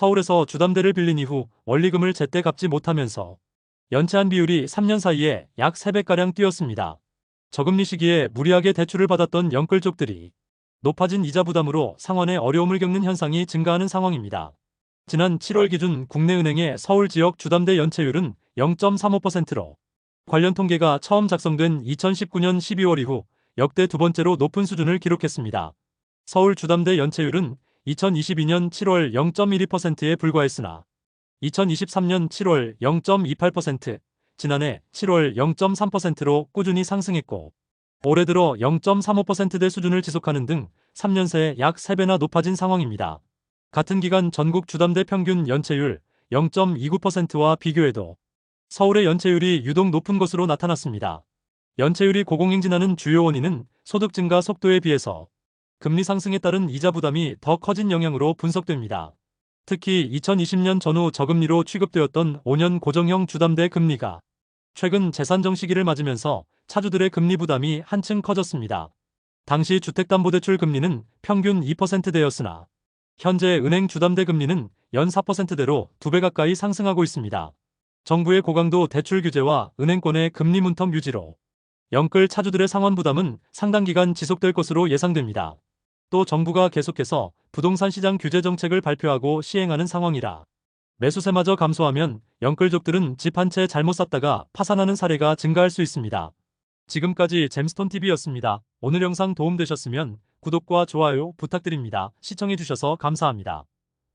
서울에서 주담대를 빌린 이후 원리금을 제때 갚지 못하면서 연체한 비율이 3년 사이에 약 3배가량 뛰었습니다. 저금리 시기에 무리하게 대출을 받았던 영끌족들이 높아진 이자 부담으로 상환에 어려움을 겪는 현상이 증가하는 상황입니다. 지난 7월 기준 국내은행의 서울 지역 주담대 연체율은 0.35%로 관련 통계가 처음 작성된 2019년 12월 이후 역대 두 번째로 높은 수준을 기록했습니다. 서울 주담대 연체율은 2022년 7월 0.12%에 불과했으나 2023년 7월 0.28%, 지난해 7월 0.3%로 꾸준히 상승했고 올해 들어 0.35%대 수준을 지속하는 등 3년 새에 약 3배나 높아진 상황입니다. 같은 기간 전국 주담대 평균 연체율 0.29%와 비교해도 서울의 연체율이 유독 높은 것으로 나타났습니다. 연체율이 고공행진하는 주요 원인은 소득 증가 속도에 비해서 금리 상승에 따른 이자 부담이 더 커진 영향으로 분석됩니다. 특히 2020년 전후 저금리로 취급되었던 5년 고정형 주담대 금리가 최근 재산정 시기를 맞으면서 차주들의 금리 부담이 한층 커졌습니다. 당시 주택담보대출 금리는 평균 2%대였으나 현재 은행 주담대 금리는 연 4%대로 2배 가까이 상승하고 있습니다. 정부의 고강도 대출 규제와 은행권의 금리 문턱 유지로 영끌 차주들의 상환 부담은 상당 기간 지속될 것으로 예상됩니다. 또 정부가 계속해서 부동산 시장 규제 정책을 발표하고 시행하는 상황이라 매수세마저 감소하면 영끌족들은 집 한 채 잘못 샀다가 파산하는 사례가 증가할 수 있습니다. 지금까지 잼스톤TV였습니다. 오늘 영상 도움되셨으면 구독과 좋아요 부탁드립니다. 시청해주셔서 감사합니다.